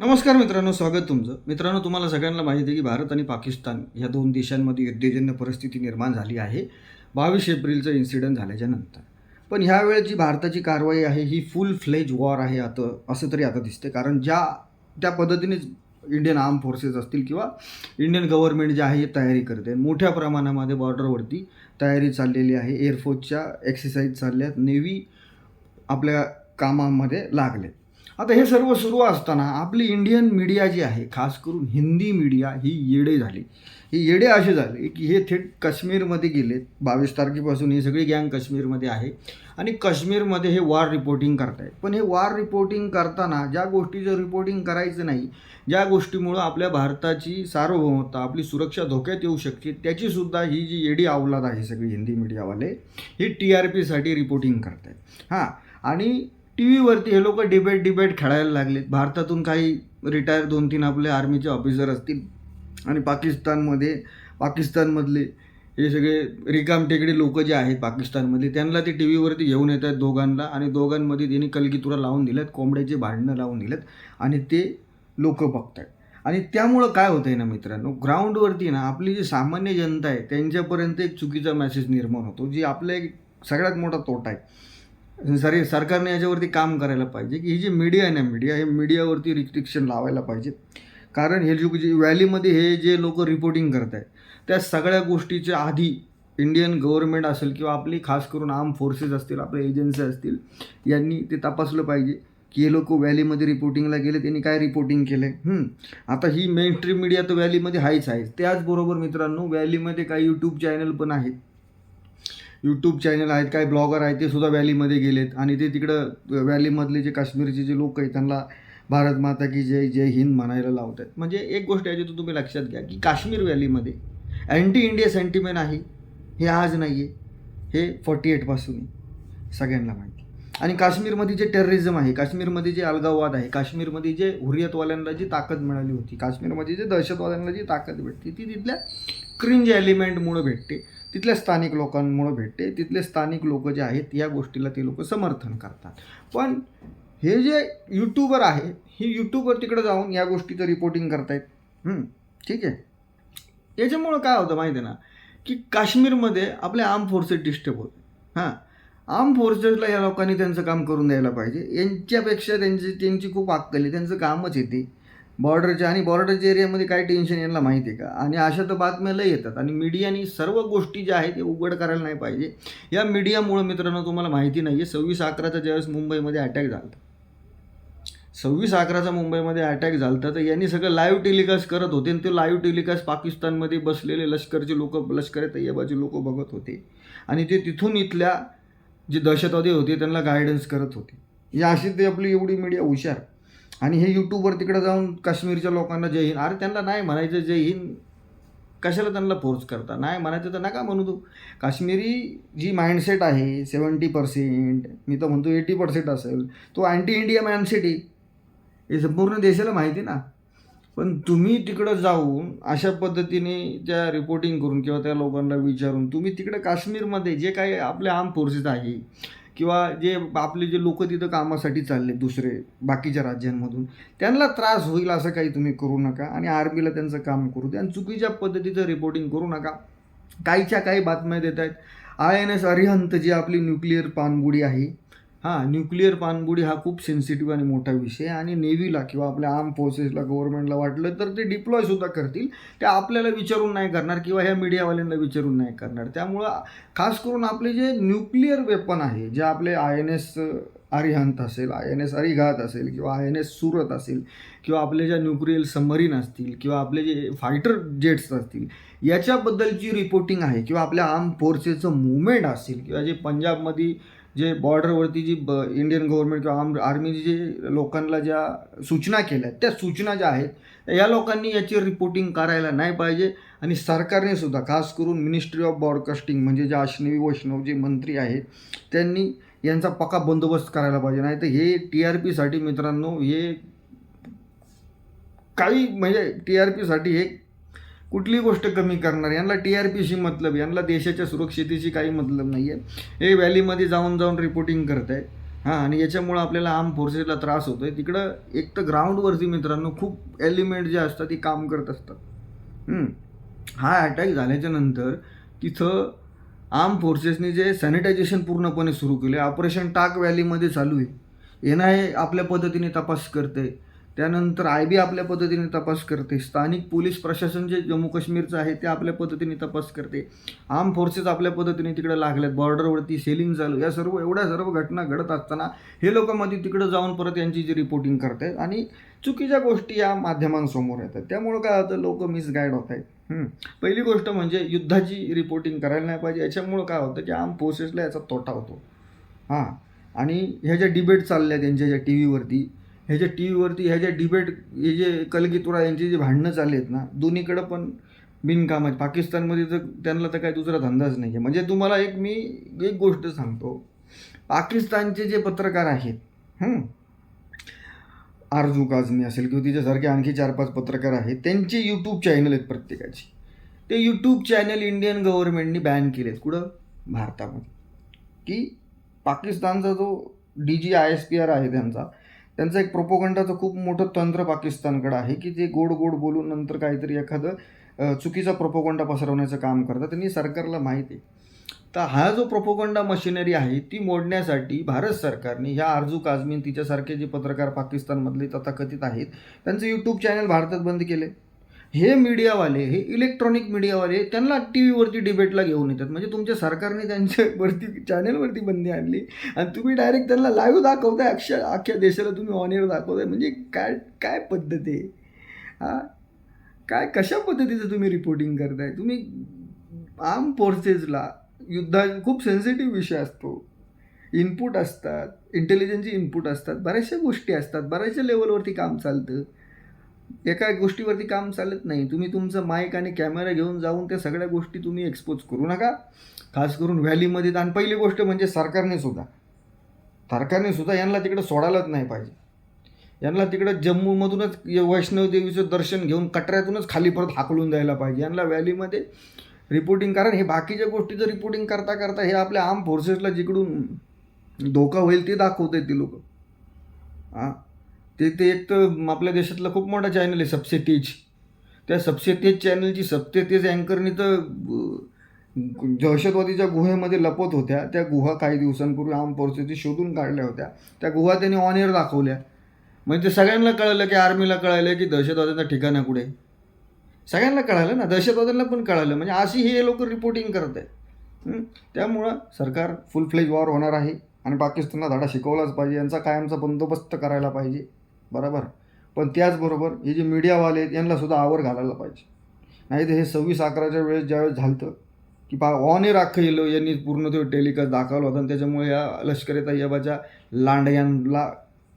नमस्कार मित्रांनो स्वागत तुमचं. मित्रांनो तुम्हाला सगळ्यांना माहिती आहे की भारत आणि पाकिस्तान या दोन देशांमध्ये युद्धजन्य परिस्थिती निर्माण झाली आहे. बावीस एप्रिलचं इन्सिडेंट झाल्याच्यानंतर. पण ह्यावेळेस जी भारताची कारवाई आहे ही फुल फ्लेज वॉर आहे आता असं तरी आता दिसते कारण ज्या त्या पद्धतीने इंडियन आर्म फोर्सेस असतील किंवा इंडियन गव्हर्नमेंट जे आहे तयारी करते मोठ्या प्रमाणामध्ये बॉर्डरवरती तयारी चाललेली आहे. एअरफोर्सच्या एक्सरसाइज चालल्यात. नेव्ही आपल्या कामामध्ये लागले आता हे सर्व सुरू असताना आपली इंडियन मीडिया जी आहे खास करून हिंदी मीडिया ही येडे झाली. ही येडे असे झाले की हे थेट काश्मीरमध्ये गेले. बावीस तारखेपासून ही सगळी गँग काश्मीरमध्ये आहे. आणि काश्मीरमध्ये हे वार रिपोर्टिंग करतायत. पण हे वार रिपोर्टिंग करताना ज्या गोष्टीचं रिपोर्टिंग करायचं नाही ज्या गोष्टीमुळं आपल्या भारताची सार्वभौमता आपली सुरक्षा धोक्यात येऊ शकते त्याचीसुद्धा ही जी येडी अवलाद आहे सगळी हिंदी मीडियावाले ही टी आर पीसाठी रिपोर्टिंग करतायत. हां. आणि टी व्हीवरती हे लोक डिबेट डिबेट खेळायला लागलेत. भारतातून काही रिटायर दोन तीन आपले आर्मीचे ऑफिसर असतील आणि पाकिस्तानमध्ये पाकिस्तानमधले हे सगळे रिकाम टेकडे लोक जे आहेत पाकिस्तानमधले त्यांना ते टी व्हीवरती घेऊन येत आहेत दोघांना आणि दोघांमध्ये त्यांनी कलगीतुरा लावून दिल्यात कोंबड्याचे भांडणं लावून दिलेत आणि ते लोक बघतात आणि त्यामुळं काय होतं आहे ना मित्रांनो ग्राउंडवरती ना आपली जी सामान्य जनता आहे त्यांच्यापर्यंत एक चुकीचा मेसेज निर्माण होतो जी आपला एक सगळ्यात मोठा तोटा आहे. सॉरी सरकारने याच्यावरती काम करायला पाहिजे की ही जी मीडिया आहे ना मीडिया हे मीडियावरती रिस्ट्रिक्शन लावायला पाहिजे कारण हे जो जे व्हॅलीमध्ये हे जे लोक रिपोर्टिंग करत आहेत त्या सगळ्या गोष्टीच्या आधी इंडियन गव्हर्नमेंट असेल किंवा आपली खास करून आर्म फोर्सेस असतील आपल्या एजन्सी असतील यांनी ते तपासलं पाहिजे की हे लोक व्हॅलीमध्ये रिपोर्टिंगला गेले त्यांनी काय रिपोर्टिंग केलं आहे आता ही मेन स्ट्रीम मीडिया तर व्हॅलीमध्ये आहेच आहे. त्याचबरोबर मित्रांनो व्हॅलीमध्ये काही यूट्यूब चॅनल पण आहेत. यूट्यूब चॅनल आहेत काही ब्लॉगर आहेत ते सुद्धा व्हॅलीमध्ये गेलेत. आणि ते तिकडं व्हॅलीमधले जे काश्मीरचे जे लोक आहेत त्यांना भारत माता की जय जय हिंद म्हणायला लावत आहेत म्हणजे एक गोष्ट आहे जी तुम्ही लक्षात घ्या की काश्मीर व्हॅलीमध्ये अँटी इंडिया सेंटिमेंट आहे हे आज नाही आहे हे फॉर्टी एटपासून आहे सगळ्यांना माहिती. आणि काश्मीरमध्ये जे टेररिझम आहे काश्मीरमध्ये जे अलगाववाद आहे काश्मीरमध्ये जे हुरियतवाल्यांना जी ताकद मिळाली होती काश्मीरमध्ये जे दहशतवाद्यांना जी ताकद भेटते ती तिथल्या क्रिंज एलिमेंटमुळं भेटते. तिथल्या स्थानिक लोकांमुळं भेटते तिथले स्थानिक लोक जे आहेत या गोष्टीला ते लोक समर्थन करतात. पण हे जे यूट्यूबर आहे हे यूट्यूबर तिकडं जाऊन या गोष्टीचं रिपोर्टिंग करतायत. ठीक आहे. याच्यामुळं काय होतं माहिती आहे ना की काश्मीरमध्ये आपले आर्म फोर्सेस डिस्टर्ब होते. हां आर्म फोर्सेसला या लोकांनी त्यांचं काम करून द्यायला पाहिजे. यांच्यापेक्षा त्यांची त्यांची खूप अक्कल आहे. त्यांचं कामच येते बॉर्डरच्या आणि बॉर्डरच्या एरियामध्ये काय टेन्शन यांना माहिती आहे का? आणि अशा तर बातम्या लय येतात. आणि मीडियानी सर्व गोष्टी ज्या आहेत ते उघड करायला नाही पाहिजे. या मीडियामुळं मित्रांनो तुम्हाला माहिती नाही आहे सव्वीस अकराचा ज्यावेळेस मुंबईमध्ये अटॅक झाला सव्वीस अकराचा मुंबईमध्ये अटॅक झाला तर यांनी सगळं लाईव्ह टेलिकास्ट करत होते. आणि ते लाईव्ह टेलिकास्ट पाकिस्तानमध्ये बसलेले लष्करचे लोक लष्कर तय्यबाचे लोक बघत होते. आणि ते तिथून इथल्या जे दहशतवादी होते त्यांना गायडन्स करत होते. या अशी ते आपली एवढी मीडिया हुशार. आणि हे यूट्यूबवर तिकडे जाऊन काश्मीरच्या लोकांना जय हिंद. अरे त्यांना नाही म्हणायचं जय हिंद. कशाला त्यांना फोर्स करता? नाही म्हणायचं तर नका म्हणू तू. काश्मीरी जी माइंडसेट आहे सेवन्टी पर्सेंट मी तर म्हणतो एटी पर्सेंट असेल तो अँटी इंडिया माइंडसेट आहे. हे संपूर्ण देशाला माहिती ना. पण तुम्ही तिकडं जाऊन अशा पद्धतीने त्या रिपोर्टिंग करून किंवा त्या लोकांना विचारून तुम्ही तिकडं काश्मीरमध्ये जे काही आपले आर्म फोर्सेस आहे किंवा जे आपले जे लोक तिथं कामासाठी चालले दुसरे बाकीच्या राज्यांमधून त्यांना त्रास होईल असं काही तुम्ही करू नका आणि आर्मीला त्यांचं काम करू द्या आणि चुकीच्या पद्धतीचं रिपोर्टिंग करू नका. काहीच्या काही बातम्या देत आहेत. आय एन एस अरिहंत जी आपली न्यूक्लिअर पाणबुडी आहे हां न्यूक्लिअर पाणबुडी हा खूप सेन्सिटिव्ह आणि मोठा विषय आहे. आणि नेव्हीला किंवा आपल्या आर्म फोर्सेसला गव्हर्नमेंटला वाटलं तर ते डिप्लॉयसुद्धा करतील. ते आपल्याला विचारून नाही करणार किंवा ह्या मीडियावाल्यांना विचारून नाही करणार. त्यामुळं खास करून आपले जे न्यूक्लिअर वेपन आहे जे आपले आय एन एस अरिहंत असेल आय एन एस अरिघात असेल किंवा आय एन एस सुरत असेल किंवा आपले ज्या न्यूक्लिअर सबमरीन असतील किंवा आपले जे फायटर जेट्स असतील याच्याबद्दलची रिपोर्टिंग आहे. किंवा आपल्या आर्म फोर्सेसचं मुवमेंट असेल किंवा जे पंजाबमध्ये जे बॉर्डरवरती जी ब इंडियन गव्हर्नमेंट किंवा आर्म आर्मीने जे लोकांना ज्या सूचना केल्या आहेत त्या सूचना ज्या आहेत या लोकांनी याची रिपोर्टिंग करायला नाही पाहिजे. आणि सरकारने सुद्धा खास करून मिनिस्ट्री ऑफ ब्रॉडकास्टिंग म्हणजे जे अश्विनी वैष्णव जे मंत्री आहेत त्यांनी यांचा पक्का बंदोबस्त करायला पाहिजे. नाही तर हे टी आर पीसाठी मित्रांनो हे काही म्हणजे टी आर पीसाठी हे कुठली गोष्ट कमी करणार? यांना टी आर पीशी मतलब यांना देशाच्या सुरक्षितेशी काही मतलब नाही आहे हे व्हॅलीमध्ये जाऊन जाऊन रिपोर्टिंग करत आहे हां आणि याच्यामुळं आपल्याला आर्म फोर्सेसला त्रास होतो आहे तिकडं एक तर ग्राउंडवरती मित्रांनो खूप एलिमेंट जे असतात ती काम करत असतात. हा अटॅक झाल्याच्यानंतर तिथं आर्म फोर्सेसने जे सॅनिटायझेशन पूर्णपणे सुरू केले ऑपरेशन टाक व्हॅलीमध्ये चालू आहे. एन आय आपल्या पद्धतीने तपास करते त्यानंतर आय बी आपल्या पद्धतीने तपास करते. स्थानिक पोलीस प्रशासन जे जम्मू काश्मीरचं आहे ते आपल्या पद्धतीने तपास करते. आर्म फोर्सेस आपल्या पद्धतीने तिकडे लागल्यात. बॉर्डरवरती सेलिंग चालू. या सर्व एवढ्या सर्व घटना घडत असताना हे लोक मध्ये तिकडे जाऊन परत यांची जी रिपोर्टिंग करतात आणि चुकीच्या गोष्टी या माध्यमांसमोर येतात. त्यामुळं काय होतं? लोक मिसगाईड होत आहेत. पहिली गोष्ट म्हणजे युद्धाची रिपोर्टिंग करायला नाही पाहिजे. याच्यामुळं काय होतं की आर्म फोर्सेसला याचा तोटा होतो. हां. आणि ह्या ज्या डिबेट चालल्या त्यांच्या ज्या टी व्हीवरती ह्याच्या टी व्हीवरती ह्या ज्या डिबेट हे जे कलगीतुरा यांची जे भांडणं चालली आहेत ना दोन्हीकडं पण बिनकाम आहेत पाकिस्तानमध्ये तर त्यांना तर काही दुसरा धंदाच नाही आहे म्हणजे तुम्हाला एक मी एक गोष्ट सांगतो. पाकिस्तानचे जे पत्रकार आहेत आरजू काझमी असेल किंवा तिच्यासारखे आणखी चार पाच पत्रकार आहेत त्यांचे यूट्यूब चॅनल आहेत प्रत्येकाची. ते यूट्यूब चॅनल इंडियन गव्हर्नमेंटनी बॅन केलेत. कुठं? भारतामध्ये. की पाकिस्तानचा जो D G I S P R आहे त्यांचा त्यांचं एक प्रोपोगंडाचं खूप मोठं तंत्र पाकिस्तानकडं आहे की जे गोड गोड बोलून नंतर काहीतरी एखादं चुकीचा प्रोपोगंडा पसरवण्याचं काम करतात त्यांनी सरकारला माहिती आहे. तर हा जो प्रोपोगंडा मशिनरी आहे ती मोडण्यासाठी भारत सरकारने ह्या आरजू काजमीन तिच्यासारखे जे पत्रकार पाकिस्तानमधले तथाकथित आहेत त्यांचं यूट्यूब चॅनल भारतात बंद केले हे मीडियावाले हे इलेक्ट्रॉनिक मीडियावाले त्यांना टी व्हीवरती डिबेटला घेऊन येतात. म्हणजे तुमच्या सरकारने त्यांच्यावरती चॅनलवरती बंदी आणली आणि तुम्ही डायरेक्ट त्यांना लाईव्ह दाखवताय. अक्ष अख्ख्या देशाला तुम्ही ऑन एअर दाखवताय. म्हणजे काय काय पद्धत आहे? हा? काय कशा पद्धतीचं तुम्ही रिपोर्टिंग करताय? तुम्ही आर्म फोर्सेसला युद्धा खूप सेन्सिटिव्ह विषय असतो. इनपुट असतात इंटेलिजन्सची इनपुट असतात. बऱ्याचशा गोष्टी असतात. बऱ्याचशा लेवलवरती काम चालतं. एका गोष्टीवरती काम चालत नाही. तुम्ही तुमचं माईक आणि कॅमेरा घेऊन जाऊन त्या सगळ्या गोष्टी तुम्ही एक्सपोज करू नका. खास करून व्हॅलीमध्ये आणि पहिली गोष्ट म्हणजे सरकारने सुद्धा. सरकारने सुद्धा यांना तिकडं सोडायलाच नाही पाहिजे. यांना तिकडं जम्मूमधूनच वैष्णवदेवीचं दर्शन घेऊन कटऱ्यातूनच खाली परत हाकलून द्यायला पाहिजे. यांना व्हॅलीमध्ये रिपोर्टिंग कारण हे बाकीच्या गोष्टीचं रिपोर्टिंग करता करता हे आपल्या आर्म फोर्सेसला जिकडून धोका होईल ते दाखवत आहेत ती लोक. हां ते ते एक तर आपल्या देशातलं खूप मोठा चॅनल आहे सबसे तेज त्या सबसे तेज चॅनलची सबसे तेज अँकरनी तर दहशतवादीच्या गुहेमध्ये लपत होत्या. त्या गुहा काही दिवसांपूर्वी आर्म फोर्सेसची शोधून काढल्या होत्या. त्या गुहा त्यांनी ऑन एअर दाखवल्या. म्हणजे सगळ्यांना कळलं की आर्मीला कळलं की दहशतवाद्यांचं ठिकाण आहे. कुठे सगळ्यांना कळालं ना दहशतवाद्यांना पण कळालं. म्हणजे अशी हे लोक रिपोर्टिंग करत आहे त्यामुळं सरकार फुल फ्लेज वॉर होणार आहे आणि पाकिस्तानला धडा शिकवलाच पाहिजे. यांचा कायमचा बंदोबस्त करायला पाहिजे. बरोबर? पण त्याचबरोबर हे जे मीडियावाले आहेत यांना सुद्धा आवर घालायला पाहिजे. नाही तर हे सव्वीस अकराच्या वेळेस ज्यावेळेस झालं की पा ऑन एअर अख्खं येलो यांनी पूर्ण तो टेलिकास्ट दाखवला होता आणि त्याच्यामुळे या लष्कर तय्यबाच्या लांडग्यांना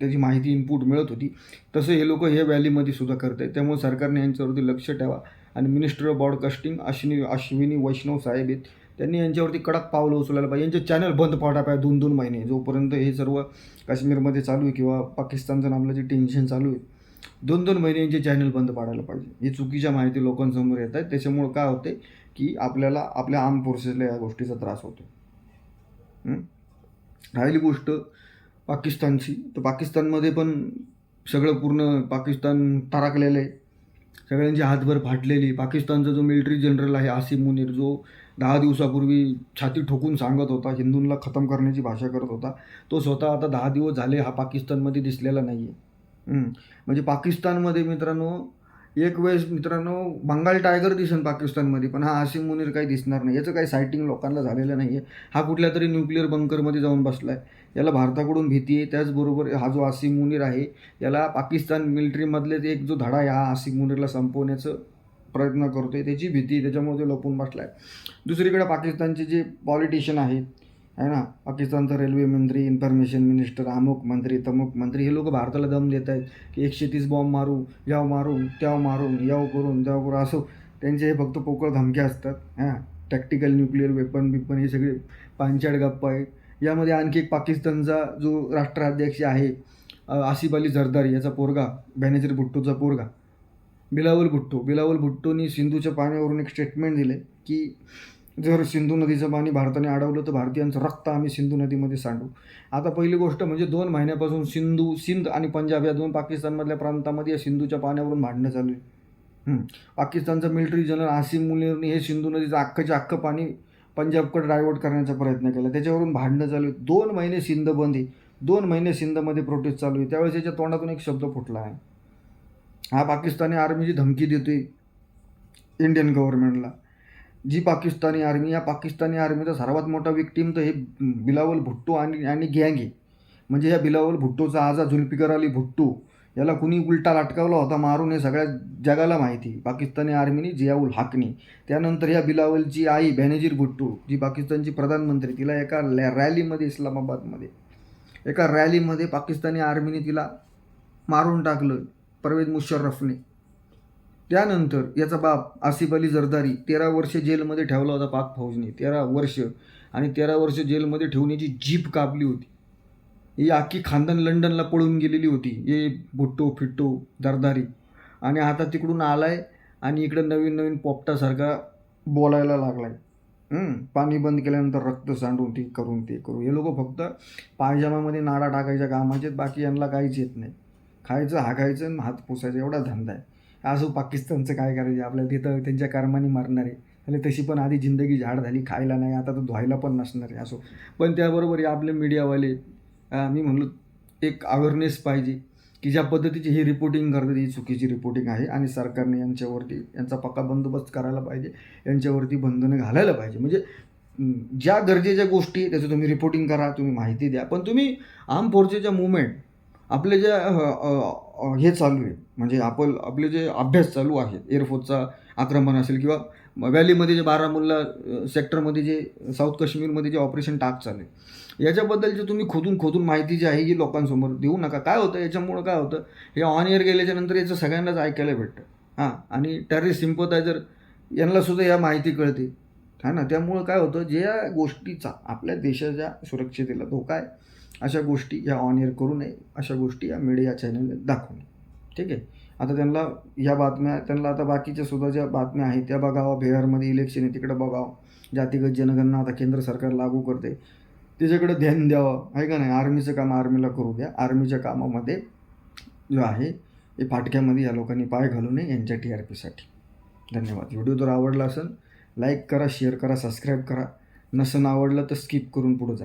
त्याची माहिती इनपुट मिळत होती. तसं हे लोक हे व्हॅलीमध्ये सुद्धा करत आहेत. त्यामुळे सरकारने यांच्यावरती लक्ष ठेवा. आणि minister of broadcasting Ashwini Ashwini Vaishnaw साहेब आहेत. त्यांनी यांच्यावरती कडक पावलं उचलायला पाहिजे. यांचे चॅनल बंद पडा पाहिजे दोन दोन महिने. जोपर्यंत हे सर्व काश्मीरमध्ये चालू आहे किंवा पाकिस्तानचं नामलं जे टेन्शन चालू आहे दोन दोन महिने यांचे चॅनल बंद पाडायला पाहिजे. ही चुकीच्या माहिती लोकांसमोर येत आहेत. त्याच्यामुळं काय होते की आपल्याला आपल्या आर्म फोर्सेसला या गोष्टीचा त्रास होतो राहिली गोष्ट पाकिस्तानची. तर पाकिस्तानमध्ये पण सगळं पूर्ण पाकिस्तान ताराकलेलं आहे. सगळ्यांची हातभर फाटलेली. पाकिस्तानचा जो मिलिटरी जनरल आहे आसिम मुनीर जो दहा दिवसापूर्वी छाती ठोकून सांगत होता हिंदूंना खतम करण्याची भाषा करत होता. तो स्वतः आता दहा दिवस झाले हा पाकिस्तानमध्ये दिसलेला नाही आहे म्हणजे पाकिस्तानमध्ये मित्रांनो एक वेळेस मित्रांनो बंगाल टायगर दिसन पाकिस्तानमध्ये पण हा आसिम मुनीर काही दिसणार नाही. याचं काही सायटिंग लोकांना झालेलं नाही आहे हा कुठल्या तरी न्यूक्लिअर बंकरमध्ये जाऊन बसला आहे याला भारताकडून भीती आहे. त्याचबरोबर हा जो आसिम मुनीर आहे याला पाकिस्तान मिलिटरीमधले एक जो धडा आहे हा आसिम मुनीरला संपवण्याचं प्रयत्न करतोय त्याची भीती त्याच्यामुळे ते लपून बसला आहे दुसरीकडे पाकिस्तानचे जे पॉलिटिशियन आहेत आहे ना पाकिस्तानचा रेल्वे मंत्री इन्फॉर्मेशन मिनिस्टर अमुक मंत्री तमुक मंत्री हे लोक भारताला दम देत आहेत की एकशे तीस बॉम्ब मारू याव मारून त्याव मारून याव करून त्याव करून असो. त्यांचे हे फक्त पोकळ धमक्या असतात हां. टॅक्टिकल न्यूक्लिअर वेपन बिपन हे सगळे पांचाड गप्पा आहे यामध्ये आणखी एक पाकिस्तानचा जो राष्ट्राध्यक्ष आहे आसिफ अली झरदारी याचा पोरगा बॅनेजर भुट्टोचा पोरगा. बिलावल भुट्टो. बिलावल भुट्टोनी सिंधूच्या पाण्यावरून एक स्टेटमेंट दिले की जर सिंधू नदीचं पाणी भारताने अडवलं तर भारतीयांचं रक्त आम्ही सिंधू नदीमध्ये सांडू. आता पहिली गोष्ट म्हणजे दोन महिन्यापासून सिंधू सिंध आणि पंजाब या दोन पाकिस्तानमधल्या प्रांतामध्ये या सिंधूच्या पाण्यावरून भांडणं चालू आहे. पाकिस्तानचा मिलिटरी जनरल आसिम मुनीरनी हे सिंधू नदीचं अख्खच्या अख्खं पाणी पंजाबकडे डायवर्ट करण्याचा प्रयत्न केला. त्याच्यावरून भांडणं चालू आहे दोन महिने सिंध बंदी दोन महिने सिंधमध्ये प्रोटेस्ट चालू आहे. त्यावेळेस याच्या तोंडातून एक शब्द फुटला आहे. हा पाकिस्तानी आर्मीची धमकी देते इंडियन गव्हर्नमेंटला जी पाकिस्तानी आर्मी या पाकिस्तानी आर्मीचा सर्वात मोठा विक्टीम तर हे बिलावल भुट्टो आणि आणि गँग आहे. म्हणजे या बिलावल भुट्टोचा आजा जुल्फिकर अली भुट्टो याला कुणी उलटा लटकावला होता मारून हे सगळ्या जगाला माहिती पाकिस्तानी आर्मीने जियाउल हाकनी त्यानंतर या बिलावलची आई बॅनेजीर भुट्टो जी पाकिस्तानची प्रधानमंत्री तिला एका लॅ रॅलीमध्ये इस्लामाबादमध्ये. एका रॅलीमध्ये पाकिस्तानी आर्मीने तिला मारून टाकलं. परवेज मुशर्रफने. त्यानंतर याचा बाप आसिफ अली जरदारी तेरा वर्ष जेलमध्ये ठेवला होता पाक फौजने. तेरा वर्ष आणि तेरा वर्ष जेलमध्ये ठेवण्याची जीप कापली होती. ही आखी खानदान लंडनला पळून गेलेली होती. ये भुट्टो फिट्टो दरदारी आणि आता तिकडून आलाय आणि इकडं नवीन नवीन पोपटासारखा बोलायला लागलाय. आहे पाणी बंद केल्यानंतर रक्त सांडून ते करून ते करू हे लोक फक्त पायजामामध्ये नाडा टाकायच्या कामाचे बाकी यांना काहीच येत नाही. खायचं हा खायचं आणि हात पुसायचं एवढा धंदा आहे. असं पाकिस्तानचं काय करायचं आपल्याला तिथं त्यांच्या कर्माने मारणार. आहे आणि तशी पण आधी जिंदगी झाड झाली खायला नाही आता तर धुवायला पण नसणार आहे असो. पण त्याबरोबर हे आपले मीडियावाले मी म्हणलो एक अवेअरनेस पाहिजे की ज्या पद्धतीची ही रिपोर्टिंग करतात ही चुकीची रिपोर्टिंग आहे. आणि सरकारने यांच्यावरती यांचा पक्का बंदोबस्त करायला पाहिजे यांच्यावरती बंधनं घालायला पाहिजे. म्हणजे ज्या गरजेच्या गोष्टी त्याचं तुम्ही रिपोर्टिंग करा तुम्ही माहिती द्या. पण तुम्ही आर्म फोर्सेसच्या मुवमेंट आपले जे हे चालू आहे म्हणजे आपण आपले जे अभ्यास चालू आहे एअरफोर्सचा आक्रमण असेल किंवा व्हॅलीमध्ये जे बारामुल्ला सेक्टरमध्ये जे साऊथ काश्मीरमध्ये जे ऑपरेशन टाक चालू आहे याच्याबद्दल जे तुम्ही खोदून खोदून माहिती जी आहे ही लोकांसमोर देऊ नका. काय होतं याच्यामुळं काय होतं हे ऑन एअर गेल्याच्यानंतर याचं सगळ्यांनाच ऐकायला भेटतं. हां आणि टेररिस्ट सिम्पथायझर यांनासुद्धा या माहिती कळते. हा ना त्यामुळं काय होतं ज्या गोष्टीचा आपल्या देशाच्या सुरक्षेला धोका आहे अशा गोष्टी या ऑन एअर करू नये अशा गोष्टी या मीडिया चॅनलने दाखवू नये. ठीक आहे? आता त्यांना या बातम्या त्यांना आता बाकीच्या सुद्धा ज्या बातम्या आहेत त्या बघावं. बिहारमध्ये इलेक्शन आहे तिकडं बघावं. जातीगत जनगणना आता केंद्र सरकार लागू करते. त्याच्याकडे ध्यान द्यावं. आहे का नाही? आर्मीचं काम आर्मीला करू द्या. आर्मीच्या कामामध्ये जो आहे हे फाटक्यामध्ये या लोकांनी पाय घालू नये यांच्या टी आर पीसाठी धन्यवाद. व्हिडिओ जर आवडला असेल लाईक करा शेअर करा सबस्क्राईब करा. नसन आवडलं तर स्किप करून पुढं जा.